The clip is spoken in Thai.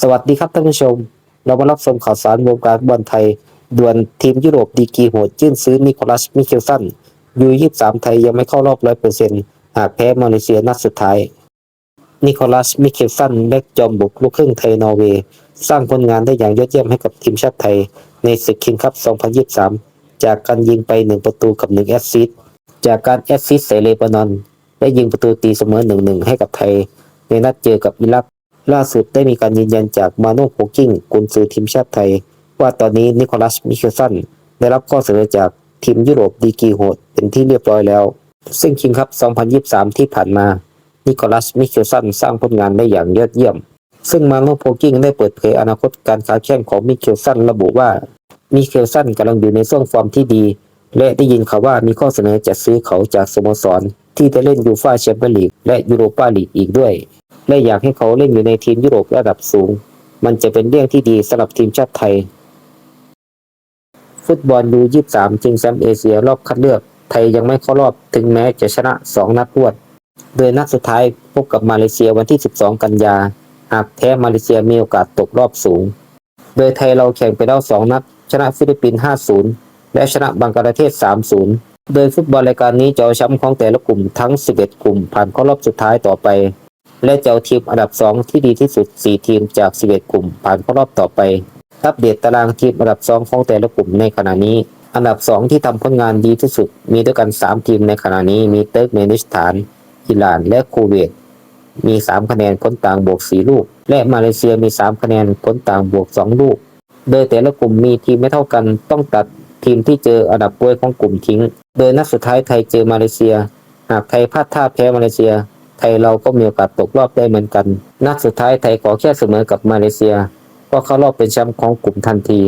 สวัสดีครับท่านผู้ชม เรามารับชมข่าวสารวงการบอลไทยด่วนทีมยุโรปดีกีโหดยื่นซื้อนิโคลัสมิเคลสันยู23ไทยยังไม่เข้ารอบ100%หากแพ้มาเลเซียนัดสุดท้าย นิโคลัสมิเคลสันเล็กจอมบุกลูกครึ่งไทยนอร์เวย์สร้างผลงานได้อย่างยอดเยี่ยมให้กับทีมชาติไทย ในศึกคิงส์คัพ 2023 จากการยิงไป 1 ประตูกับ 1 แอสซิสต์จากการแอสซิสต์ใส่เลบานอน และยิงประตูตีเสมอ 1-1 ให้กับไทย ในนัดเจอกับอิรัก ล่าสุดได้มีการยืนยันจากมาโน่โพกิ้งกุนซือทีมชาติไทย ว่าตอนนี้นิโคลัสมิเคลสันได้รับข้อเสนอจากทีมยุโรปดีกีโหดเป็นที่เรียบร้อยแล้ว ซึ่งคิงส์คัพ 2023 ที่ผ่านมา นิโคลัสมิเคลสันสร้างผลงานได้อย่างยอดเยี่ยม ซึ่งมาโน่โพกิ้งได้เปิดเผยอนาคตการค้าแข่งของมิเคลสันระบุว่า มิเคลสันกำลังอยู่ในช่วงฟอร์มที่ดี และได้ยินข่าวว่ามีข้อเสนอจะซื้อเขาจากสโมสร ที่จะเล่นยูฟ่าแชมเปี้ยนลีกและยูโรปาลีกอีกด้วย และอยากให้เขาเล่นอยู่ในทีมยุโรประดับสูง มันจะเป็นเรื่องที่ดีสำหรับทีมชาติไทย ฟุตบอลยู23ชิงแชมป์เอเชียรอบคัดเลือก ไทยยังไม่เข้ารอบถึงแม้จะชนะ 2 นัดรวด โดยนัดสุดท้ายพบกับมาเลเซียวันที่ 12 กันยา หากแพ้มาเลเซียมีโอกาสตกรอบสูง โดยไทยเราแข่งไปแล้ว 2 นัด ชนะฟิลิปปินส์ 5-0 และชนะบังกลาเทศ 3-0 โดยฟุตบอลรายการนี้จะเอาแชมป์ของแต่ละกลุ่มทั้ง 11 กลุ่ม ผ่านเข้ารอบสุดท้ายต่อไป และจะเอาทีมอันดับ 2 ที่ดีที่สุด 4 ทีมจาก 11 กลุ่ม ผ่านเข้ารอบต่อไปอัปเดตตารางทีมอันดับ 2 ของแต่ละกลุ่มในขณะนี้ อันดับ 2 ที่ทำผลงานดีที่สุด มีด้วยกัน 3 ทีมในขณะนี้มีเติร์กเมนิสถาน อิหร่าน และคูเวต มี 3 คะแนนผลต่างบวก 4 ลูก และมาเลเซียมี 3 คะแนนผลต่างบวก 2 ลูก โดยแต่ละกลุ่มมีทีมไม่เท่ากันต้องตัดทีมที่เจออันดับป่วยของกลุ่มทิ้ง โดยนัดสุดท้ายไทยเจอมาเลเซีย หากไทยพลาดท่าแพ้มาเลเซีย ไทยเราก็มีโอกาสตกรอบได้เหมือนกัน นัดสุดท้ายไทยขอแค่เสมอกับมาเลเซีย ก็เข้ารอบเป็นแชมป์ของกลุ่มทันที